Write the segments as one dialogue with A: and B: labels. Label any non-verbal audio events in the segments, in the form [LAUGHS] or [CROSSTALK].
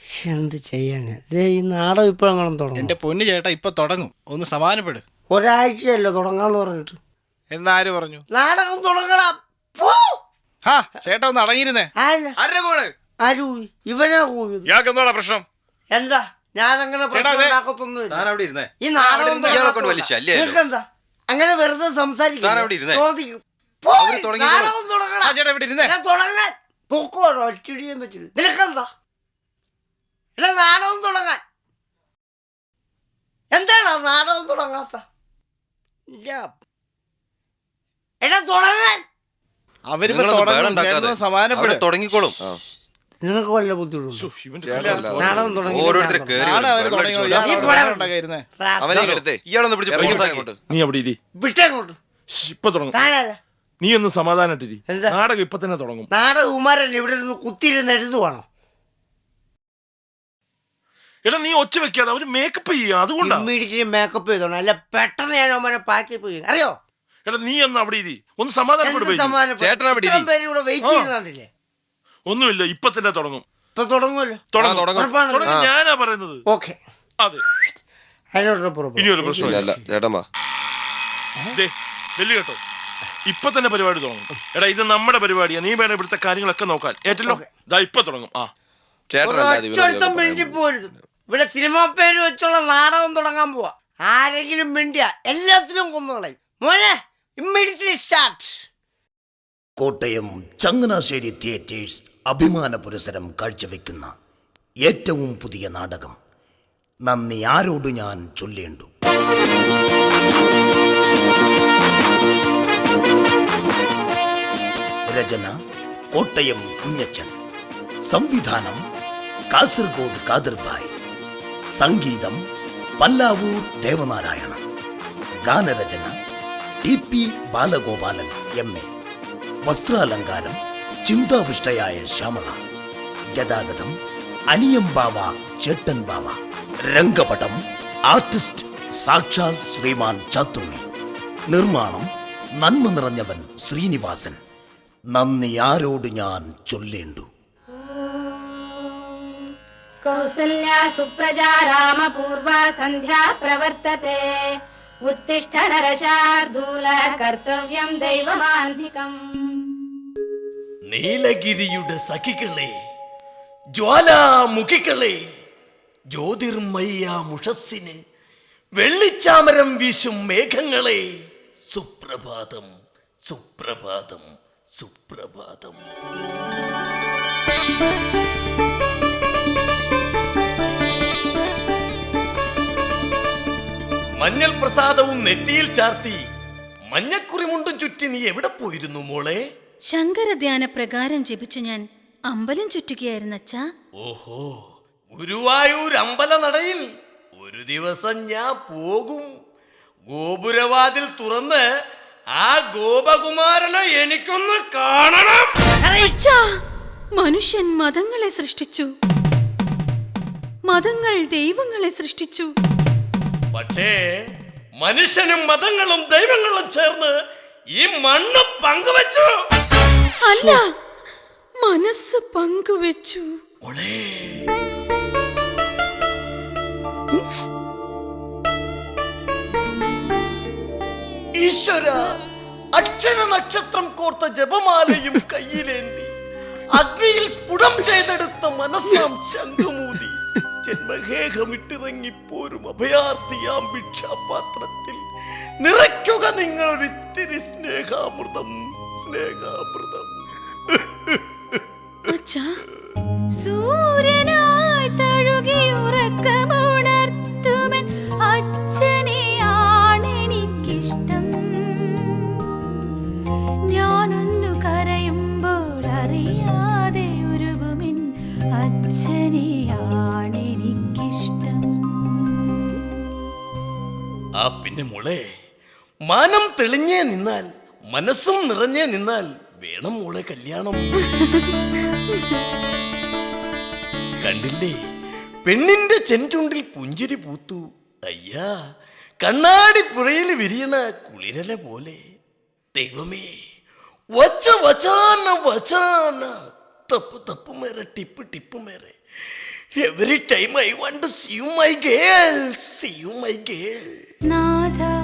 A: ശ്ശെ, എന്ത് ചെയ്യാന്? ദേ ഈ നാടകം ഇപ്പോഴെങ്കിലും തുടങ്ങും.
B: എന്റെ പൊന്നു ചേട്ടാ ഇപ്പൊ തുടങ്ങും. ഒന്ന് സമാനപ്പെടും
A: ഒരാഴ്ചയല്ലോ തുടങ്ങാന്ന് പറഞ്ഞിട്ട്.
B: എന്നാര് പറഞ്ഞു?
A: നാടകം തുടങ്ങണം പോ!
B: ഹാ ചേട്ടാ ഒന്ന് അടങ്ങിയിരുന്നേ.
A: ആരാ?
C: ആരുടെ കൂടെ?
A: ആര് കൂവി? ഇവനാ കൂവിയത്.
B: ഇയാൾക്ക് എന്താടാ പ്രശ്നം?
A: എന്താ? ഞാൻ അങ്ങനെ
B: ചേട്ടാ,
A: പ്രശ്നം
B: അതെ.
A: ഉണ്ടാക്കത്തൊന്നുമില്ല.
C: താൻ അവിടെ ഇരുന്നേ.
A: ഈ നാടകം
C: ഇരുന്ന്. ഇയാളെ കൊണ്ട് വലിയ ശല്യമായല്ലോ.
A: നിനക്കെന്താ? അങ്ങനെ വെറുതെ സംസാരിക്കും
C: താൻ അവിടെ ഇരുന്നേ.
A: ചോദിക്കും.
C: അവർ തുടങ്ങിക്കോളും.
A: നാടകം തുടങ്ങണം.
B: ആ ചേട്ടാ ഇവിടെ ഇരുന്നേ.
A: ഞാൻ തുടങ്ങാൻ. പൊക്കോടോ ഒറ്റടിയാൻ പറ്റില്ല. നിനക്കെന്താ? എടാ നാടകം തുടങ്ങാൻ. എന്താണ് നാടകം തുടങ്ങാത്ത. എടാ തുടങ്ങാൻ.
B: അവരിപ്പോ
C: നിങ്ങളൊന്ന് ബഹളം
B: തുടങ്ങും
C: ഉണ്ടാക്കാതെ.
B: ചേട്ടനൊന്ന് സമാധാനപ്പെട്.
C: അവിടെ തുടങ്ങിക്കോളും.
A: നിനക്ക് വല്ല ബുദ്ധിമുട്ടുണ്ട്? നാടകം തുടങ്ങി.
C: കേറി
B: നാളെ
C: അവർ
B: തുടങ്ങി.
C: അവനെ എടുത്തേ. ഇയാളൊന്ന് പിടിച്ച്
D: ഇറങ്ങി
C: പുറത്താക്കി
D: വിട്ടേ. നീ അവിടെ ഇരി.
A: വിട്ടേങ്ങോട്ട്
D: ശ്ശ്, ഇപ്പൊ തുടങ്ങും.
A: താനാരാ
D: നീ ഒന്ന് സമാധാനായിട്ടിരി
A: എന്താ?
D: നാടകം ഇപ്പൊ തന്നെ തുടങ്ങും.
A: നാടകുമാരൻ ഇവിടെ നിന്ന് കുത്തിയിരുന്ന് എഴുതുവാണോ?
D: എടാ നീ ഒച്ച വെക്കാതെ അവർ മേക്കപ്പ് ചെയ്യുക അതുകൊണ്ടാണ്
A: ഇമ്മീഡിയറ്റ്ലി മേക്കപ്പ് ചെയ്തോണം അല്ല പെട്ടെന്ന് ഞാൻ അവനെ പാക്കി പോയി അറിയോ?
D: എടാ നീ എന്നാ അവിടെ ഇരി. ഒന്ന് സമാധാനപ്പെട്
A: എന്ത്
D: ബൈജു.
A: സമാധാനം?
C: ചേട്ടൻ അവിടെ
A: ഇത്രയും
C: ഇരി.
A: പേര് ഇവിടെ വെയിറ്റ്
D: ആ.
A: ചെയ്യുന്നുണ്ടല്ലേ
D: ഒന്നുമില്ല ഇപ്പൊ തന്നെ തുടങ്ങും.
A: ഇപ്പൊ തുടങ്ങുമല്ലോ?
D: തുടങ്ങും.
C: തുടങ്ങും.
A: ഉറപ്പാണല്ലോ?
D: തുടങ്ങും ഞാനാ പറയുന്നത്.
A: ഓക്കെ.
D: അതെ.
A: അതിനോട്
D: ഇനി ഒരു പ്രശ്നമില്ല
C: അല്ല ചേട്ടൻ വാ.
D: ദേ, വെല്ലു കേട്ടോ. ഇപ്പൊ തന്നെ പരിപാടി തുടങ്ങും. എടാ ഇത് നമ്മുടെ പരിപാടിയാ. നീ വേണം ഇവിടുത്തെ കാര്യങ്ങളൊക്കെ നോക്കാൻ. ഏറ്റല്ലോ? ദാ ഇപ്പൊ തുടങ്ങും. ആ.
C: പറയാൻ
A: പോരുത് ഇവിടെ സിനിമാ പേര് വെച്ചുള്ള നാടകം തുടങ്ങാൻ പോവാ. ആരെങ്കിലും മിണ്ടിയ എല്ലാത്തിലും കൊന്നുകളയും മോനെ സ്റ്റാർട്ട്
E: കോട്ടയം ചങ്ങനാശ്ശേരി തിയേറ്റേഴ്സ് അഭിമാന പുരസരം കാഴ്ചവെക്കുന്ന ഏറ്റവും പുതിയ നാടകം. നന്ദി ആരോട് ഞാൻ ചൊല്ലേണ്ടു? രചന കോട്ടയം കുഞ്ഞച്ചൻ. സംവിധാനം കാസർഗോഡ് കാതിർഭായ് സംഗീതം പല്ലാവൂർ ദേവനാരായണ. ഗാനരചന T P Balagopalan M A. വസ്ത്രാലങ്കാരം ചിന്താവിഷ്ടയായ ശ്യാമള. ഗതാഗതം അനിയം ബാവ ചേട്ടൻ ബാവ രംഗപടം ആർട്ടിസ്റ്റ് സാക്ഷാൽ ശ്രീമാൻ ചാത്തുണ്ണി. നിർമ്മാണം നന്മ നിറഞ്ഞവൻ ശ്രീനിവാസൻ. നന്ദി ആരോട് ഞാൻ ചൊല്ലേണ്ടു.
F: कौसल्या सुप्रजा रामपूर्वा सन्ध्या प्रवर्तते उत्तिष्ठ नरशार्दूल कर्तव्यं दैवमान्धिकम्
E: നീലഗിരിയുടെ സഖികളെ ജ്വാലാമുഖികളെ ജ്യോതിർമയ്യ മുഷസ്സിന് വെള്ളിച്ചാമരം വീശും മേഘങ്ങളെ സുപ്രഭാതം സുപ്രഭാതം സുപ്രഭാതം മഞ്ഞൾ പ്രസാദവും നെറ്റിയിൽ ചാർത്തി മഞ്ഞക്കുറി മുണ്ടും ചുറ്റി നീ എവിടെ പോയിരുന്നു മോളെ?
G: ശങ്കരധ്യാന പ്രകാരം ജപിച്ചു ഞാൻ അമ്പലം ചുറ്റുകയായിരുന്നു അച്ഛാ.
E: ഓഹോ ഗുരുവായൂർ അമ്പല നടയിൽ ഒരു ദിവസം ഞാൻ പോകും. ഗോപുരവാതിൽ തുറന്ന് ആ ഗോപകുമാരനെ എനിക്കൊന്ന് കാണണം.
G: അച്ഛാ മനുഷ്യൻ മതങ്ങളെ സൃഷ്ടിച്ചു. മതങ്ങൾ ദൈവങ്ങളെ സൃഷ്ടിച്ചു.
E: പക്ഷേ മനുഷ്യനും മതങ്ങളും ദൈവങ്ങളും ചേർന്ന് ഈ മണ്ണ് പങ്കുവെച്ചു.
G: അല്ല മനസ്സ് പങ്കുവെച്ചു.
E: ഈശ്വര അക്ഷര നക്ഷത്രം കോർത്ത ജപമാലയും കയ്യിലേന്തി. അഗ്നിയിൽ സ്ഫുടം ചെയ്തെടുത്ത മനസ്സാം ശംഖുമൂതി ജന്മഹേഹമിട്ടിറങ്ങിപ്പോരും അഭയാർത്ഥിയാം ഭിക്ഷാപാത്രത്തിൽ. നിറയ്ക്കുക നിങ്ങൾ ഒരിത്തിരി സ്നേഹാമൃതം. സ്നേഹാമൃതം
G: സൂര്യനായി തഴുകി
E: തഴുകിയുറക്കമുണർത്തുമൻ പിന്നെ മോളെ മാനം തെളിഞ്ഞേ നിന്നാൽ മനസ്സും നിറഞ്ഞേ നിന്നാൽ വേണം മോളെ കല്യാണം. കണ്ടില്ലേ പെണ്ണിന്റെ ചെഞ്ചുണ്ടിൽ പുഞ്ചിരി പൂത്തു. അയ്യാ കണ്ണാടി പുറയിൽ വിരിയണ കുളിരല പോലെ. ദൈവമേ വച്ച വച്ചാന വച്ചാന തപ്പ് തപ്പ് മേരെ ടിപ്പ് ടിപ്പ് മേരെ every time I want to see you my girl see you my girl
G: നാദാ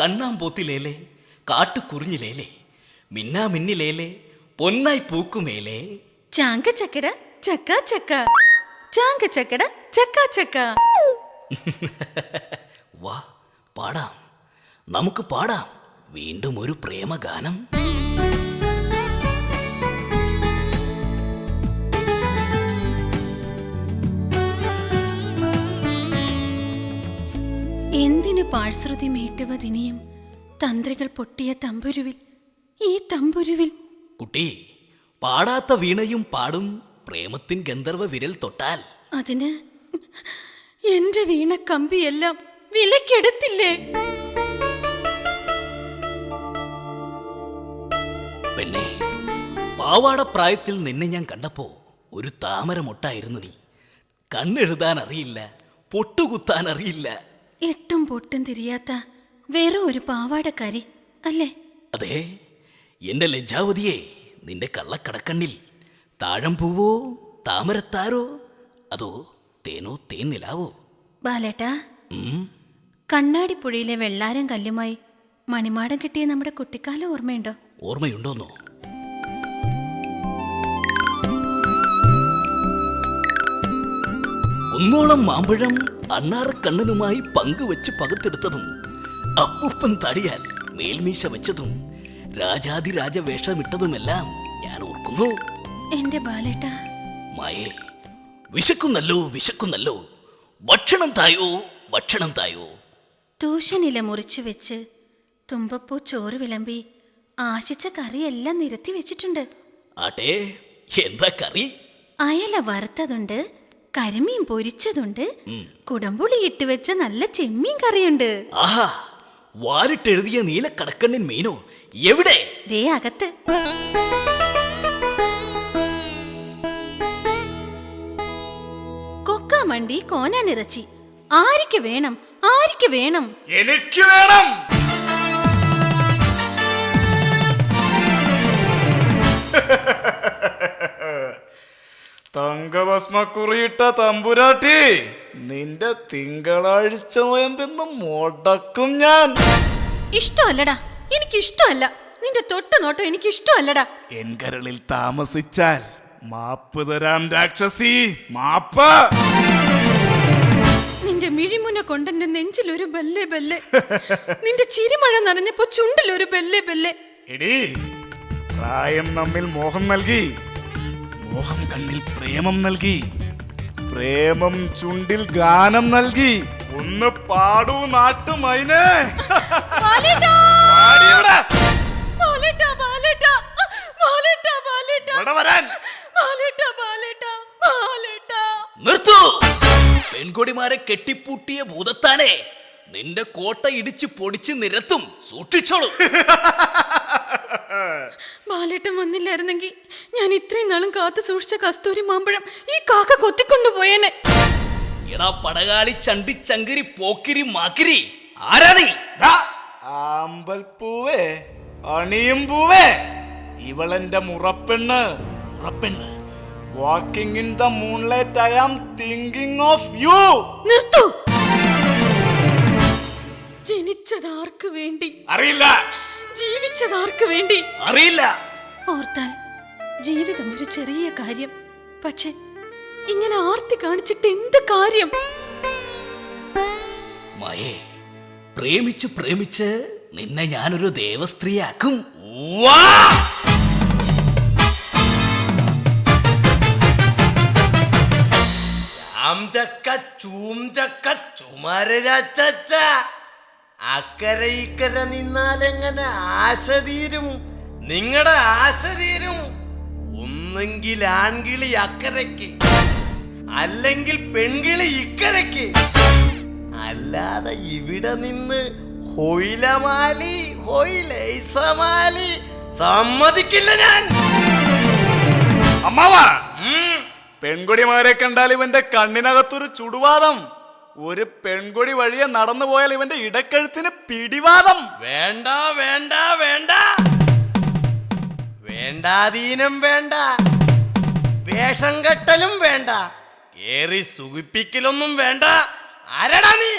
H: കണ്ണാമ്പൂത്തിലേലെ കാട്ടുകുറിഞ്ഞിലേലേ മിന്നാ മിന്നിലേലെ പൊന്നായി പൂക്കുമേലെ.
G: ചാങ്ക ചക്കട ചക്ക ചക്ക. ചാങ്ക ചക്കട ചക്ക ചക്ക. [LAUGHS]
H: വാ പാടാം. നമുക്ക് പാടാം. വീണ്ടും ഒരു പ്രേമഗാനം.
G: എന്തിനു പാഴ്ശ്രുതി മീട്ടുവതിനിയും തന്ത്രികൾ പൊട്ടിയ തമ്പുരുവിൽ ഈ തമ്പുരുവിൽ.
H: കുട്ടി പാടാത്ത വീണയും പാടും പ്രേമത്തിൻ ഗന്ധർവ വിരൽ തൊട്ടാൽ.
G: അതിന് എന്റെ വീണ കമ്പിയെല്ലാം വിലക്കെടുത്തില്ലേ
H: പെണ്ണെ പാവാട പ്രായത്തിൽ നിന്നെ ഞാൻ കണ്ടപ്പോ ഒരു താമരമൊട്ടായിരുന്നു നീ. കണ്ണെഴുതാൻ അറിയില്ല പൊട്ടുകുത്താൻ അറിയില്ല
G: എട്ടും പൊട്ടും തിരിയാത്ത വേറെ ഒരു പാവാടക്കാരി അല്ലേ?
H: അതെ. എന്റെ ലജ്ജാവതിയെ നിന്റെ കള്ളക്കടക്കണ്ണിൽ താഴം പൂവോ താമരത്താരോ അതോ തേനോ തേൻ നിലാവോ
G: ബാലേട്ടാ
H: കണ്ണാടി
G: കണ്ണാടിപ്പുഴയിലെ വെള്ളാരം കല്ലുമായി മണിമാടം കിട്ടിയ നമ്മുടെ കുട്ടിക്കാലം ഓർമ്മയുണ്ടോ?
H: ഓർമ്മയുണ്ടോന്നോ? ഒന്നോളം മാമ്പഴം അണ്ണാറക്കണ്ണനുമായി പങ്കുവെച്ച് പകുത്തെടുത്തതും അപ്പൂപ്പൻ തടിയാൽ മേൽമീശ വെച്ചതും രാജാതിരാജ വേഷമിട്ടതുമെല്ലാം ഞാൻ ഓർക്കുന്നു.
G: എന്റെ ബാലേട്ട.
H: മായേ വിശക്കുന്നല്ലോ വിശക്കുന്നല്ലോ. ഭക്ഷണം തായോ ഭക്ഷണം തായോ.
G: തൂഷനില മുറിച്ചു വെച്ച് തുമ്പപ്പൂ ചോറ് വിളമ്പി ആശിച്ച കറിയെല്ലാം നിരത്തി വെച്ചിട്ടുണ്ട്.
H: ആട്ടെ എന്താ കറി?
G: അയല വറുത്തതുണ്ട് കരിമീൻ പൊരിച്ചതുണ്ട്. കുടംപുളി ഇട്ട് വെച്ച നല്ല ചെമ്മീൻ കറിയുണ്ട്.
H: ആഹാ വാരിട്ടെഴുതിയ നീലക്കടക്കണ്ണിൻ മീനോ? എവിടെ?
G: ദേ അകത്ത്. കൊക്കാമണ്ടി കോനാനിറച്ചി ആരിക്ക് വേണം? ആരിക്ക് വേണം?
B: എനിക്ക് വേണം. [LAUGHS]
D: തങ്കഭസ്മക്കുറിയിട്ട തമ്പുരാട്ടി നിന്റെ തിങ്കളാഴ്ച നോയമ്പെന്ന് മുടക്കും ഞാൻ.
G: ഇഷ്ടമല്ലടാ എനിക്ക് ഇഷ്ടമല്ല നിന്റെ തൊട്ട് നോട്ടം എനിക്ക് ഇഷ്ടമല്ലടാ
D: എൻകരളിൽ താമസിച്ചാൽ മാപ്പ് തരാം രാക്ഷസി മാപ്പ.
G: നിന്റെ മിഴിമുന കൊണ്ടെന്റെ നെഞ്ചിൽ ഒരു ബല്ലെ ബെല്ലെ. നിന്റെ ചിരിമഴ നനഞ്ഞപ്പോ ചുണ്ടിൽ ഒരു ബല്ലെ ബെല്ലെ.
D: എടി പ്രായം നമ്മിൽ മോഹം നൽകി. മോഹം കണ്ണിൽ പ്രേമം നൽകി. പ്രേമം ചുണ്ടിൽ ഗാനം നൽകി. ഒന്ന് പാടൂ നാട്ടുമൈനേ!
H: നിർത്തൂ. പെൺകൊടിമാരെ കെട്ടിപ്പൂട്ടിയ ഭൂതത്താനെ നിന്റെ കോട്ട ഇടിച്ച് പൊടിച്ച് നിരത്തും സൂക്ഷിച്ചോളൂ. [LAUGHS]
G: ബാലേട്ടൻ വന്നില്ലായിരുന്നെങ്കിൽ ഞാൻ ഇത്രയും നാളും കാത്തു സൂക്ഷിച്ച കസ്തൂരി മാമ്പഴം ഈ കാക്ക കൊത്തിക്കൊണ്ടു പോയേനെ
H: എടാ പടകാളി ചണ്ടി ചങ്കിരി പോക്കിരി മാക്കിരി. ആരാ നീ?
D: ആമ്പൽപ്പൂവേ അണിയും പൂവേ ഇവളെന്റെ മുറപ്പെണ്ണ്.
H: മുറപ്പെണ്ണ്.
D: Walking in the moonlight I am thinking of you
G: നിർത്തൂ. ജനിച്ചതാർക്ക് വേണ്ടി?
D: അറിയില്ല.
G: ജീവിച്ചതാർക്ക് വേണ്ടി?
H: അറിയില്ല.
G: ഓർത്താൽ ജീവിതം ഒരു ചെറിയ കാര്യം. പക്ഷെ ഇങ്ങനെ ആർത്തി കാണിച്ചിട്ട് എന്ത് കാര്യം?
H: മയേ പ്രേമിച്ച് പ്രേമിച്ച് നിന്നെ ഞാനൊരു ദേവസ്ത്രീയാക്കും. വാ!
A: ചക്ക ചൂം ചക്ക ചുമരച്ച അക്കരെ നിന്നാൽ നിന്നാലെങ്ങനെ ആശ തീരും നിങ്ങളുടെ ആശ തീരും ഒന്നെങ്കിൽ ആൺകിളി അക്കരയ്ക്ക്
E: അല്ലെങ്കിൽ പെൺകിളി ഇക്കരയ്ക്ക്. അല്ലാതെ ഇവിടെ നിന്ന് ഹൊയിലമാലി ഹൊയിലൈസമാലി സമ്മതിക്കില്ല ഞാൻ.
D: അമ്മാവാ പെൺകുടിമാരെ കണ്ടാൽ ഇവന്റെ കണ്ണിനകത്തൊരു ചുടുവാദം. ഒരു പെൺകുടി വഴിയെ നടന്നു പോയാൽ ഇവന്റെ ഇടക്കഴുത്തിന് പിടിവാദം.
E: വേണ്ട വേണ്ട വേണ്ട. വേണ്ടാതീനം വേണ്ട. വേഷം കെട്ടലും വേണ്ട. കേറി സുഖിപ്പിക്കലൊന്നും വേണ്ട. ആരടാ നീ.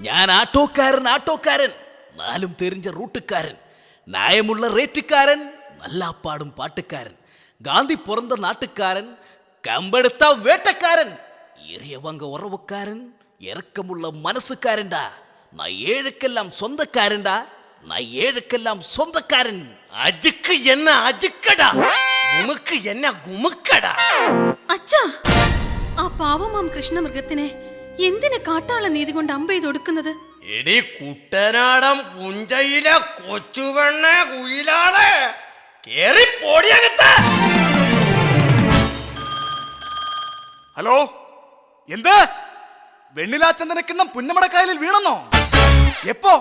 H: ഞാൻ ആട്ടോക്കാരൻ ആട്ടോക്കാരൻ. നാലും തെരിഞ്ഞ റൂട്ടുകാരൻ ന്യായമുള്ള റേറ്റുകാരൻ നല്ലാപ്പാടും പാട്ടുകാരൻ ഗാന്ധി പുറന്ത നാട്ടുകാരൻ കമ്പെടുത്ത വേട്ടക്കാരൻ ഏറിയവങ്ക ഉറവുക്കാരൻ ഇറക്കമുള്ള മനസ്സുകാരൻടാ നയ്യേഴക്കെല്ലാം സ്വന്തക്കാരൻടാ നയ്യേഴക്കെല്ലാം സ്വന്തക്കാരൻ.
E: അജുക്ക് എന്ന അജുക്കടാ ഗുമുക്ക് എന്ന ഗുമുക്കടാ.
G: അച്ഛാ ആ പാവമാം കൃഷ്ണമൃഗത്തിനെ എന്തിനെ കാട്ടാള നീതി കൊണ്ട് അമ്പെയ്തൊടുക്കുന്നത്
E: എടി കുട്ടനാടം പുഞ്ചയിലെ കൊച്ചുവെണ്ണ കുയിലാളെ കേറി പോടിയകത്ത്
D: ഹലോ? എന്ത്? വെണ്ണിലാച്ചന്ദനക്കിണ്ണം പുന്നമടക്കായലിൽ വീണെന്നോ? എപ്പോ?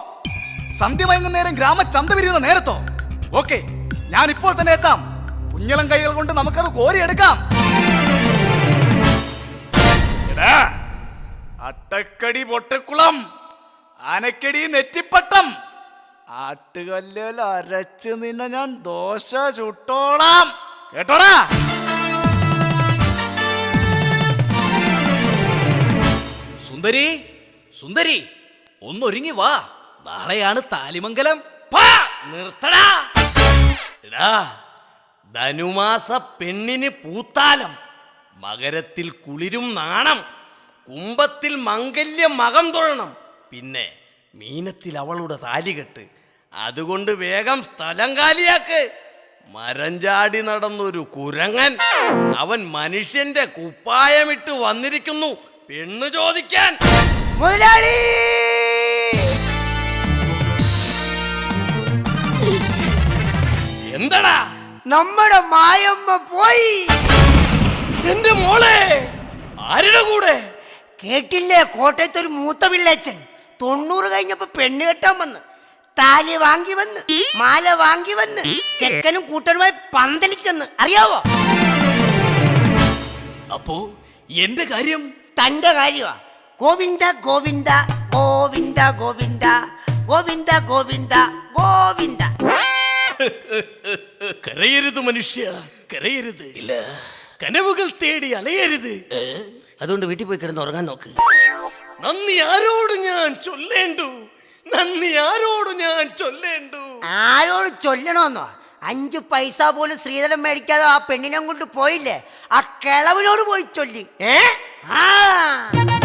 D: സന്ധ്യ വൈകുന്നേരം ഗ്രാമചന്ത വിരിയുന്ന നേരത്തോ? ഓക്കെ ഞാൻ ഇപ്പോൾ തന്നെ എത്താം. കുഞ്ഞളം കൈകൾ കൊണ്ട് നമുക്കത് കോരിയെടുക്കാം. അട്ടക്കടി പൊട്ടക്കുളം ആനക്കടി നെറ്റിപ്പട്ടം. ആട്ടുകല്ലിൽ അരച്ച് നിന്നെ ഞാൻ ദോശ ചുട്ടോളാം. കേട്ടോടാ?
H: സുന്ദരി സുന്ദരി ഒന്നൊരുങ്ങി വാ. നാളെയാണ് താലിമംഗലം.
E: നിർത്തടാ. ധനുമാസ പെണ്ണിന് പൂത്താലം. മകരത്തിൽ കുളിരും നാണം. കുംഭത്തിൽ മംഗല്യ മകം തൊഴണം. പിന്നെ മീനത്തിൽ അവളുടെ താലികെട്ട് അതുകൊണ്ട് വേഗം സ്ഥലം കാലിയാക്ക്. മരഞ്ചാടി നടന്നൊരു കുരങ്ങൻ. അവൻ മനുഷ്യന്റെ കുപ്പായമിട്ട് വന്നിരിക്കുന്നു. പെണ്ണ് ചോദിക്കാൻ. മുതലാളി! എന്തടാ? നമ്മുടെ മായമ്മ പോയി. എന്റെ മോളെ ആരുടെ കൂടെ? കേട്ടില്ലേ കോട്ടയത്ത് ഒരു മൂത്ത പിള്ളേച്ചൻ. തൊണ്ണൂറ് കഴിഞ്ഞപ്പോ പെണ്ണ് കെട്ടാൻ വന്ന്. താലി വാങ്ങി വന്ന് മാല വാങ്ങി വന്ന് ചെക്കനും കൂട്ടനുമായി പന്തലിച്ചെന്ന്. അറിയാവോ?
H: അപ്പോ എന്റെ കാര്യം
E: തന്റെ കാര്യമാ ഗോവിന്ദ ഗോവിന്ദ ഗോവിന്ദ ഗോവിന്ദ ഗോവിന്ദ ഗോവിന്ദ ഗോവിന്ദ. [LAUGHS] കരയരുത് മനുഷ്യ കരയരുത്. ഇല്ല. കനവുകൾ തേടി അലയരുത്. അതുകൊണ്ട് വീട്ടിൽ പോയി കിടന്ന് ഉറങ്ങാൻ നോക്ക്. നന്ദി ആരോട് ഞാൻ ചൊല്ലേണ്ടു? നന്ദി ആരോട് ഞാൻ ചൊല്ലേണ്ടു? ആരോട് ചൊല്ലണമെന്നോ അഞ്ചു പൈസ പോലും ശ്രീധരം മേടിക്കാതെ ആ പെണ്ണിനെ കൊണ്ട് പോയില്ലേ? ആ കിളവിനോട് പോയി ചൊല്ലി. ഏ? ആ